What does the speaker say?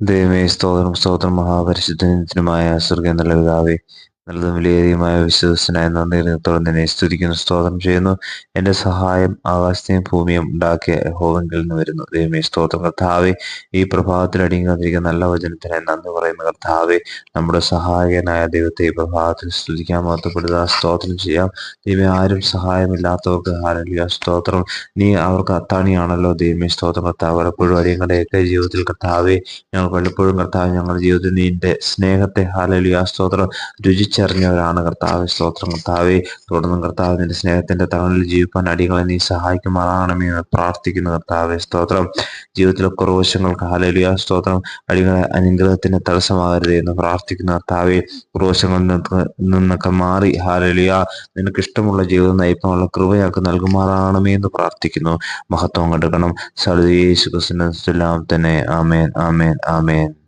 ദൈവമേ സ്തോത്രം സ്തോത്രം മഹാപരിശുദ്ധനുമായ സ്വർഗം നല്ല പിതാവേ നല്ലതും വിലയേറിയമായ വിശ്വസനായ നന്ദിത്തോളം നിന്നെ സ്തുതിക്കുന്നു സ്തോത്രം ചെയ്യുന്നു. എന്റെ സഹായം ആകാശത്തെയും ഭൂമിയും ഉണ്ടാക്കിയ ഹോവെങ്കിൽ നിന്ന് വരുന്നു. ദൈവമേ സ്തോത്രം. കർത്താവെ ഈ പ്രഭാതത്തിൽ അടിയുന്നതിരിക്കുന്ന നല്ല വചനത്തിനായി നന്ദി പറയുന്ന. കർത്താവെ നമ്മുടെ സഹായകനായ ദൈവത്തെ ഈ പ്രഭാതത്തിൽ സ്തുതിക്കാൻ മഹത്വപ്പെടുക സ്തോത്രം ചെയ്യാം. ദൈവമേ ആരും സഹായമില്ലാത്തവർക്ക് ആരല്ലോ സ്തോത്രം. നീ അവർക്ക് അത്താണിയാണല്ലോ. ദൈവമേ സ്തോത്രം. കർത്താവ് പലപ്പോഴും അടിയങ്ങളുടെയൊക്കെ ജീവിതത്തിൽ കർത്താവെ ഞങ്ങൾ പലപ്പോഴും കർത്താവ് ഞങ്ങളുടെ ജീവിതത്തിൽ നിന്റെ സ്നേഹത്തെ ഹാലലിയ. സ്തോത്രം. രുചിച്ചറിഞ്ഞവരാണ് കർത്താവ് സ്തോത്രം. കർത്താവെ തുടർന്നും കർത്താവ് നിന്റെ സ്നേഹത്തിന്റെ തണലിൽ ജീവിപ്പാൻ അടികളെ നീ സഹായിക്കുമാറാണെന്ന് എന്ന് പ്രാർത്ഥിക്കുന്നു കർത്താവെ സ്തോത്രം. ജീവിതത്തിലെ കുറവശങ്ങൾക്ക് ഹാലലിയ സ്തോത്രം. അടികളെ അനുഗ്രഹത്തിന് തടസ്സമാകരുത് എന്ന് പ്രാർത്ഥിക്കുന്ന കർത്താവെ. കുറവശങ്ങളിൽ നിന്ന് നിന്നൊക്കെ മാറി ഹാലലിയ നിനക്ക് ഇഷ്ടമുള്ള ജീവിതം നയിപ്പമുള്ള കൃപയാക്ക് നൽകുമാറാണമേ എന്ന് പ്രാർത്ഥിക്കുന്നു. മഹത്വം കണ്ടെടുക്കണം സളുയേശു ക്രിസ്തുവിനെല്ലാം തന്നെ. ആമേൻ ആമേൻ ആമേൻ.